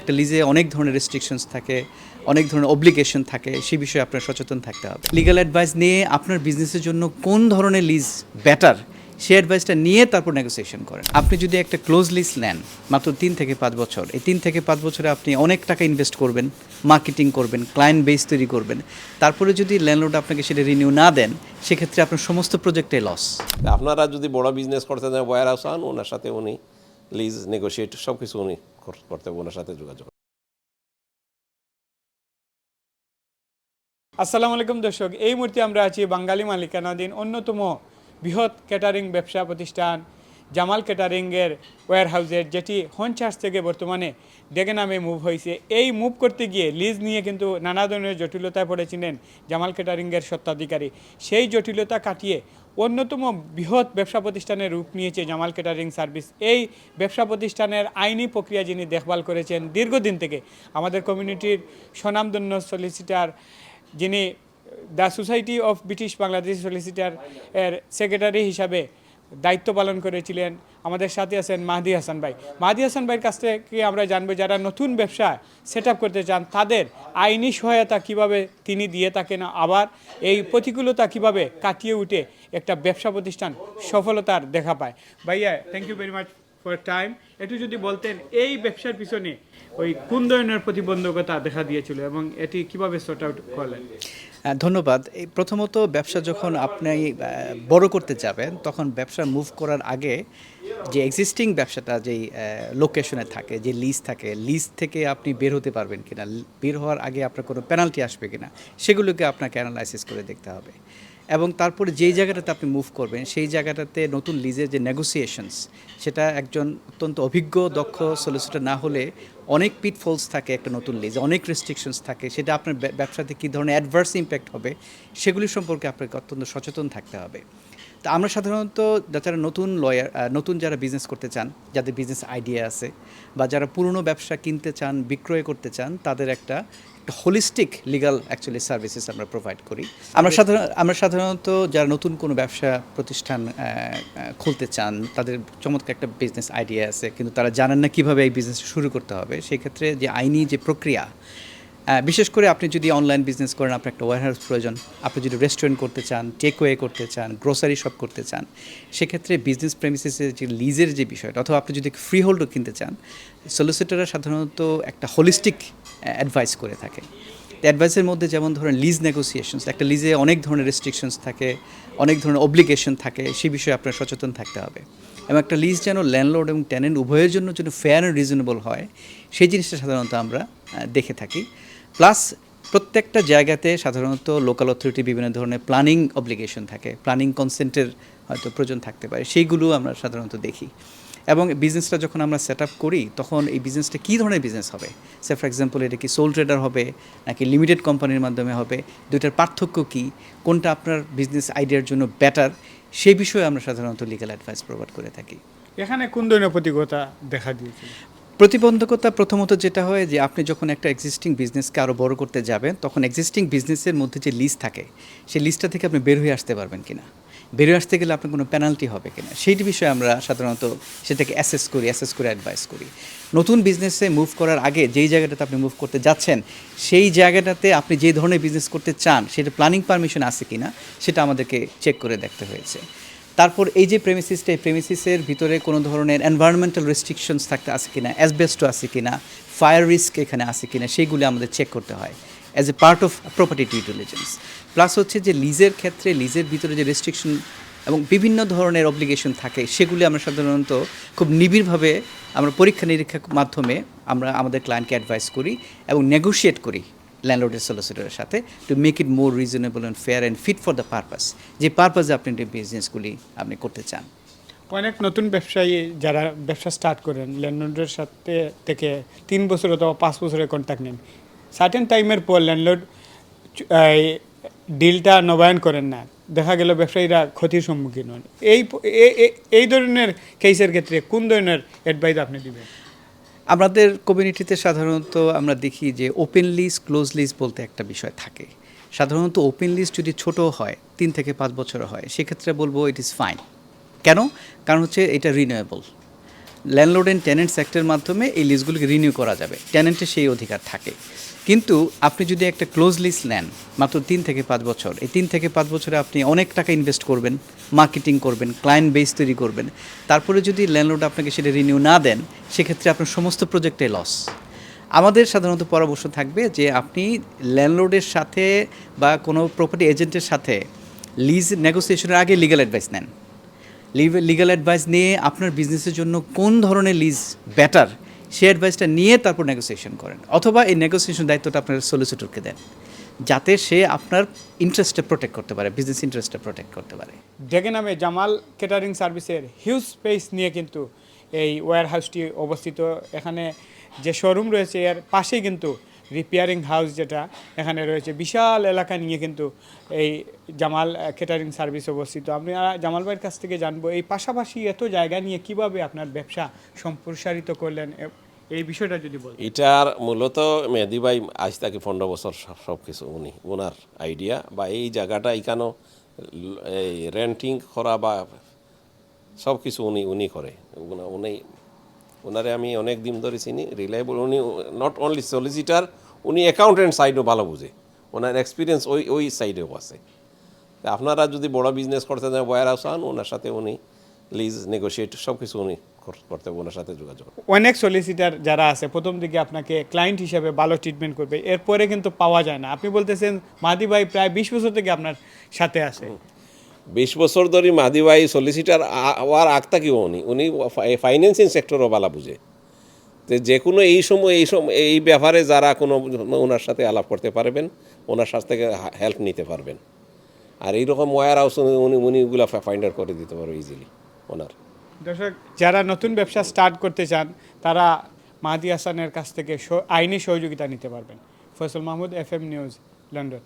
একটা লিজে অনেক ধরনের রেস্ট্রিকশনস থাকে, অনেক ধরনের অব্লিগেশন থাকে, সেই বিষয়ে আপনার সচেতন থাকতে হবে। লিগ্যাল অ্যাডভাইস নিয়ে আপনার বিজনেসের জন্য কোন ধরনের লিজ বেটার সেই অ্যাডভাইসটা নিয়ে তারপর নেগোসিয়েশন করেন। আপনি যদি একটা ক্লোজ লিজ নেন, মাত্র তিন থেকে পাঁচ বছর, এই তিন থেকে পাঁচ বছরে আপনি অনেক টাকা ইনভেস্ট করবেন মার্কেটিং করবেন ক্লায়েন্ট বেস তৈরি করবেন। তারপরে যদি ল্যান্ডলোড আপনাকে সেটা রিনিউ না দেন, সেক্ষেত্রে আপনার সমস্ত প্রজেক্টে লস আপনারা যদি বড় বিজনেস করতে চান ওয়ার আন ওনার সাথে উনি লিজ নেগোশিয়েট সব কিছু উনি করতে ওনার সাথে যোগাযোগ আসসালামু আলাইকুম দর্শক। এই মুহূর্তে আমরা আছি বাঙালি মালিকানাধীন অন্যতম বৃহৎ ক্যাটারিং ব্যবসা প্রতিষ্ঠান জামাল ক্যাটারিংয়ের ওয়্যার হাউসের যেটি হনচার্জ থেকে বর্তমানে ডেকে নামে মুভ হয়েছে। এই মুভ করতে গিয়ে লিজ নিয়ে কিন্তু নানা ধরনের জটিলতায় পড়েছিলেন জামাল ক্যাটারিংয়ের সত্ত্বাধিকারী সেই জটিলতা কাটিয়ে অন্যতম বৃহৎ ব্যবসা প্রতিষ্ঠানের রূপ নিয়েছে জামাল ক্যাটারিং সার্ভিস। এই ব্যবসা প্রতিষ্ঠানের আইনি প্রক্রিয়া যিনি দেখভাল করেছেন দীর্ঘদিন থেকে আমাদের কমিউনিটির স্বনামধন্য সলিসিটার যিনি the society of British Bangladesh solicitor এর সেক্রেটারি হিসাবে দায়িত্ব পালন করেছিলেন। আমাদের সাথে আছেন মাহদি হাসান ভাই। মাহদি হাসান ভাইয়ের কাছ থেকে আমরা জানব, যারা নতুন ব্যবসা সেট করতে চান, তাদের আইনি সহায়তা কীভাবে তিনি দিয়ে থাকেন, আবার এই প্রতিকূলতা কীভাবে কাটিয়ে উঠে একটা ব্যবসা প্রতিষ্ঠান সফলতার দেখা পায়। ভাইয়া thank you very much for time একটু যদি বলতেন, এই ব্যবসার পিছনে ওই কোন ধরনের প্রতিবন্ধকতা দেখা দিয়েছিল এবং এটি কীভাবে সর্ট আউট করলেন? ধন্যবাদ। এই প্রথমত ব্যবসা যখন আপনি বড় করতে যাবেন, তখন ব্যবসা মুভ করার আগে যে এক্সিস্টিং ব্যবসাটা, যেই লোকেশনে থাকে, যে লিজ থাকে লিজ থেকে আপনি বের হতে পারবেন কিনা, বের হওয়ার আগে আপনার কোনো পেনাল্টি আসবে কিনা, সেগুলোকে আপনাকে অ্যানালাইসিস করে দেখতে হবে। এবং তারপরে যেই জায়গাটাতে আপনি মুভ করবেন, সেই জায়গাটাতে নতুন লিজের যে নেগোসিয়েশনস সেটা একজন অত্যন্ত অভিজ্ঞ, দক্ষ সলিসিটার না হলে অনেক পিটফলস থাকে একটা নতুন লিজে অনেক রেস্ট্রিকশনস থাকে। সেটা আপনার ব্যবসাতে কী ধরনের অ্যাডভার্স ইম্প্যাক্ট হবে, সেগুলি সম্পর্কে আপনাকে অত্যন্ত সচেতন থাকতে হবে। তো আমরা সাধারণত যারা নতুন লয়ার নতুন যারা বিজনেস করতে চান যাদের বিজনেস আইডিয়া আছে বা যারা পুরনো ব্যবসা কিনতে চান বিক্রয় করতে চান তাদের একটা একটা হোলিস্টিক লিগাল অ্যাকচুয়ালি সার্ভিসেস আমরা প্রোভাইড করি। আমরা সাধারণ আমরা সাধারণত যারা নতুন কোনো ব্যবসা প্রতিষ্ঠান খুলতে চান তাদের চমৎকার একটা বিজনেস আইডিয়া আছে কিন্তু তারা জানেন না কীভাবে এই বিজনেস শুরু করতে হবে। সেই ক্ষেত্রে যে আইনি যে প্রক্রিয়া বিশেষ করে আপনি যদি অনলাইন বিজনেস করেন, আপনার একটা ওয়ারহাউস প্রয়োজন, আপনি যদি রেস্টুরেন্ট করতে চান টেকওয়ে করতে চান গ্রোসারি শপ করতে চান, সেক্ষেত্রে বিজনেস প্রেমিসেসের যে লিজের যে বিষয়টা, অথবা আপনি যদি ফ্রি হোল্ডও কিনতে চান সলিসিটাররা সাধারণত একটা হোলিস্টিক অ্যাডভাইস করে থাকে। অ্যাডভাইসের মধ্যে যেমন ধরেন লিজ নেগোসিয়েশনস একটা লিজে অনেক ধরনের রেস্ট্রিকশনস থাকে, অনেক ধরনের অব্লিগেশন থাকে সেই বিষয়ে আপনার সচেতন থাকতে হবে। এবং একটা লিজ যেন ল্যান্ডলর্ড এবং ট্যানেন্ট উভয়ের জন্য যেন ফেয়ার অ্যান্ড রিজনেবল হয়, সেই জিনিসটা সাধারণত আমরা দেখে থাকি। প্লাস প্রত্যেকটা জায়গাতে সাধারণত লোকাল অথরিটি বিভিন্ন ধরনের প্ল্যানিং অব্লিগেশন থাকে প্ল্যানিং কনসেন্টের হয়তো প্রয়োজন থাকতে পারে, সেইগুলো আমরা সাধারণত দেখি। এবং বিজনেসটা যখন আমরা সেট আপ করি, তখন এই বিজনেসটা কী ধরনের বিজনেস হবে? সে ফর এক্সাম্পল এটা কি সোল ট্রেডার হবে, নাকি লিমিটেড কোম্পানির মাধ্যমে হবে, দুইটার পার্থক্য কী, কোনটা আপনার বিজনেস আইডিয়ার জন্য বেটার সেই বিষয়ে আমরা সাধারণত লিগাল অ্যাডভাইস প্রোভাইড করে থাকি। এখানে কোন ধরনের প্রতিকূলতা দেখা দিয়েছিল প্রতিবন্ধকতা প্রথমত যেটা হয় যে আপনি যখন একটা এক্সিস্টিং বিজনেসকে আরও বড় করতে যাবেন, তখন এক্সিস্টিং বিজনেসের মধ্যে যে লিস্ট থাকে, সেই লিস্টটা থেকে আপনি বের হয়ে আসতে পারবেন কিনা? বের হয়ে আসতে গেলে আপনার কোনো পেনাল্টি হবে কিনা? সেইটি বিষয়ে আমরা সাধারণত সেটাকে অ্যাসেস করি অ্যাসেস করে অ্যাডভাইস করি। নতুন বিজনেসে মুভ করার আগে যেই জায়গাটাতে আপনি মুভ করতে যাচ্ছেন, সেই জায়গাটাতে আপনি যে ধরনের বিজনেস করতে চান সেটা প্ল্যানিং পারমিশন আছে কিনা, সেটা আমাদেরকে চেক করে দেখতে হয়েছে। তারপর এই যে প্রেমিসিসটা এই প্রেমিসিসের ভিতরে কোনো ধরনের এনভায়রনমেন্টাল রেস্ট্রিকশনস থাকতে আছে কিনা অ্যাসবেস্টো আছে কি না ফায়ার রিস্ক এখানে আছে কি না সেইগুলো আমাদের চেক করতে হয় as a part of property due diligence plus হচ্ছে যে লিজের ক্ষেত্রে লিজের ভিতরে যে রেস্ট্রিকশন এবং বিভিন্ন ধরনের অব্লিগেশন থাকে, সেগুলি আমরা সাধারণত খুব নিবিড়ভাবে আমরা পরীক্ষা নিরীক্ষার মাধ্যমে আমরা আমাদের ক্লায়েন্টকে অ্যাডভাইস করি এবং নেগোশিয়েট করি। ল্যান্ডলর্ডের সলিসিটরের সাথে to make it more reasonable and fair and fit for the purpose যে পারপাসে আপনি বিজনেসগুলি আপনি করতে চান। অনেক নতুন ব্যবসায়ী যারা ব্যবসা স্টার্ট করেন ল্যান্ডলর্ডের সাথে থেকে তিন বছর অথবা পাঁচ বছরের কন্ট্যাক্ট নেন। সার্টেন টাইমের পর ল্যান্ডলর্ড ডিলটা নবায়ন করেন না। দেখা গেল ব্যবসায়ীরা ক্ষতির সম্মুখীন হন। এই এই ধরনের কেসের ক্ষেত্রে কোন ধরনের অ্যাডভাইস আপনি দিবেন? আমাদের কমিউনিটিতে সাধারণত আমরা দেখি যে ওপেন লিস্ট ক্লোজ লিস্ট বলতে একটা বিষয় থাকে। সাধারণত ওপেন লিস্ট যদি ছোট হয়, তিন থেকে পাঁচ বছর হয়, সেক্ষেত্রে বলব ইট ইজ ফাইন কেন? কারণ হচ্ছে এটা রিনিউয়েবল ল্যান্ডলোড অ্যান্ড টেনেন্ট সেক্টরের মাধ্যমে এই লিজগুলোকে রিনিউ করা যাবে। টেনেন্টের সেই অধিকার থাকে। কিন্তু আপনি যদি একটা ক্লোজ লিজ নেন, মাত্র তিন থেকে পাঁচ বছর, এই তিন থেকে পাঁচ বছরে আপনি অনেক টাকা ইনভেস্ট করবেন মার্কেটিং করবেন ক্লায়েন্ট বেস তৈরি করবেন। তারপরে যদি ল্যান্ডলোড আপনাকে সেটা রিনিউ না দেন, সেক্ষেত্রে আপনার সমস্ত প্রজেক্টে লস আমাদের সাধারণত পরামর্শ থাকবে যে আপনি ল্যান্ডলোডের সাথে বা কোনো প্রপার্টি এজেন্টের সাথে লিজ নেগোসিয়েশনের আগে লিগাল অ্যাডভাইস নেন। লিগ্যাল অ্যাডভাইস নিয়ে আপনার বিজনেসের জন্য কোন ধরনের লিজ বেটার সেই অ্যাডভাইসটা নিয়ে তারপর নেগোসিয়েশন করেন। অথবা এই নেগোসিয়েশন দায়িত্বটা আপনার সলিসিটরকে দেন, যাতে সে আপনার ইন্টারেস্টটা প্রোটেক্ট করতে পারে বিজনেস ইন্টারেস্টটা প্রোটেক্ট করতে পারে। ডেকে নামে জামাল কেটারিং সার্ভিসের হিউজ স্পেস নিয়ে কিন্তু এই ওয়্যার হাউসটি অবস্থিত। এখানে যে শোরুম রয়েছে, এর পাশেই কিন্তু রিপেয়ারিং হাউস যেটা এখানে রয়েছে। বিশাল এলাকা নিয়ে কিন্তু এই জামাল কেটারিং সার্ভিস অবস্থিত। আপনি জামাল ভাইয়ের কাছ থেকে জানব, এই পাশাপাশি এত জায়গা নিয়ে কীভাবে আপনার ব্যবসা সম্প্রসারিত করলেন? এই বিষয়টা যদি বল এটার মূলত মেহেদি ভাই আজ থেকে পনেরো বছর সব কিছু উনি ওনার আইডিয়া বা এই জায়গাটা এখানেও এই রেন্টিং করা বা সব কিছু উনি উনি করে। উনি ওনারে আমি অনেক দিন ধরে চিনি রিলায়েবল উনি নট অনলি সলিসিটার উনি অ্যাকাউন্টেন্ট সাইডও ভালো বুঝে। ওনার এক্সপিরিয়েন্স ওই ওই সাইডেও আছে। আপনারা যদি বড় বিজনেস করতে চান ওয়ার হাউস আন ওনার সাথে উনি লিজ নেগোশিয়েট সব কিছু উনি কর- করতে ওনার সাথে যোগাযোগ। অনেক সলিসিটার যারা আছে প্রথম দিকে আপনাকে ক্লায়েন্ট হিসেবে ভালো ট্রিটমেন্ট করবে এরপরে কিন্তু পাওয়া যায় না। আপনি বলতেছেন মাদি ভাই প্রায় বিশ বছর থেকে আপনার সাথে আছে। বিশ বছর ধরে মাদি ভাই সলিসিটার হওয়ার আগ থাকিও উনি। উনি ফাইন্যান্সিং সেক্টরও ভালো বুঝে তো যে কোনো এই সময় এই সময়, এই ব্যাপারে যারা কোনো ওনার সাথে আলাপ করতে পারবেন ওনার সাথে থেকে হেল্প নিতে পারবেন। আর এইরকম ওয়ার হাউস উনি উনি ওগুলো ফাইন্ড আউট করে দিতে পারবে ইজিলি ওনার। দর্শক, যারা নতুন ব্যবসা স্টার্ট করতে চান, তারা মাহাদি হাসানের কাছ থেকে আইনি সহযোগিতা নিতে পারবেন। Faisal Mahmud F M news London